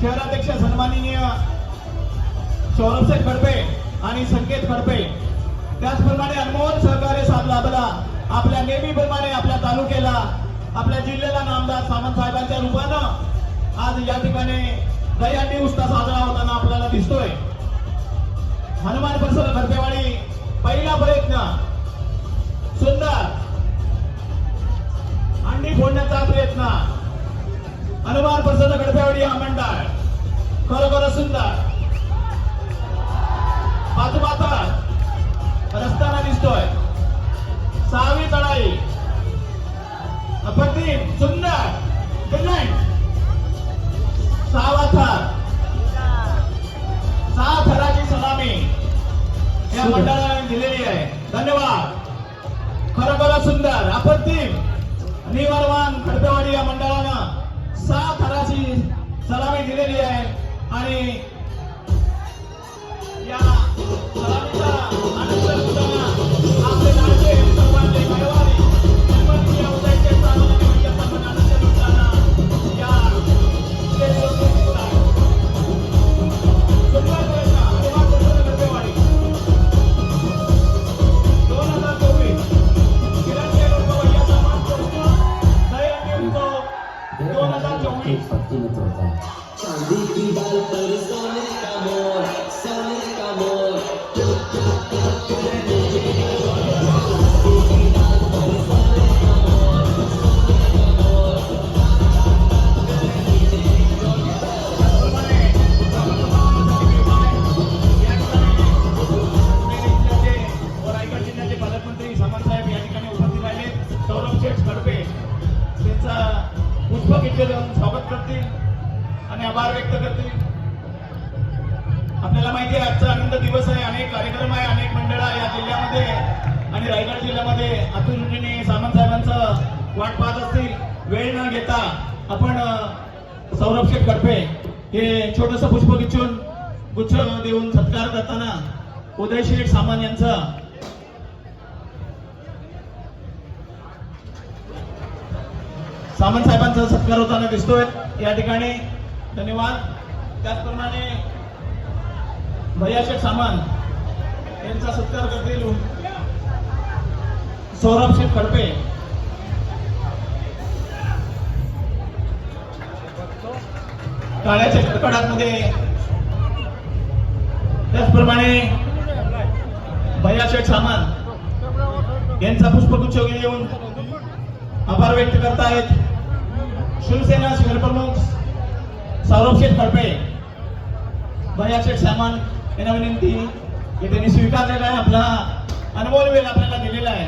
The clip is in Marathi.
शहराध्यक्ष सन्माननीय सौरभसाहेब खडपे आणि संकेत खडपे. त्याचप्रमाणे अनमोल सहकार्य साधला आपला आपल्या नेहमीप्रमाणे आपल्या तालुक्याला आपल्या जिल्ह्याला नामदार सामंत साहेबांच्या रूपानं आज या ठिकाणी दहीहंडी उत्साह साजरा होताना आपल्याला दिसतोय. हनुमान प्रसन्न खडपेवाडी पहिला प्रयत्न. सुंदर. अंडी फोडण्याचा प्रयत्न. हनुमान परिसर खडपेवाडी हा मंडळ. खरोखर सुंदर. बाजूबाता रस्त्याला दिसतोय. सहावी चढाई. अप्रतिम सुंदर. ब्रिलियंट सहावा थर. सहा थराची सलामी. या मंडळाने दिलेली आहे. धन्यवाद. खरोखर सुंदर. अप्रतिम. निवारवान खडपेवाडी या मंडळानं दिलेली आहे. आणि उत्सव 2024 पत्तीमध्ये होता चांदी की डाल पर सोने का मोर सोने का मोर पुष्पगिच्छ देऊन स्वागत करतील आणि आभार व्यक्त करतील. आपल्याला माहिती आहे आजचा आनंद दिवस आहे अनेक कार्यक्रम आहे अनेक मंडळ आहे या जिल्ह्यामध्ये आणि रायगड जिल्ह्यामध्ये आतुरतेने सामंत साहेबांचं वाट पाहत असतील. वेळ न घेता आपण अ, सौरभ शेठ खडपे हे छोटस पुष्पगिच्छून गुच्छ देऊन सत्कार करताना उदय शेठ सामान यांचा सामंत साहेबांचा सत्कार होताना दिसतोय. या ठिकाणी धन्यवाद. त्याचप्रमाणे भैया सामंत सामान यांचा सत्कार करतील. सौरभ शेठ खडपे. काळ्याच्या कडकडामध्ये त्याचप्रमाणे भैया सामंत सामान यांचा पुष्पगुच्छ घेऊन आभार व्यक्त करतायत. शिवसेना शहरप्रमुख सौरभ शेठ खडपे भैया शेठ सामान यांना विनंती की त्यांनी स्वीकारलेला आहे. आपला अनमोल वेळ आपल्याला दिलेला आहे.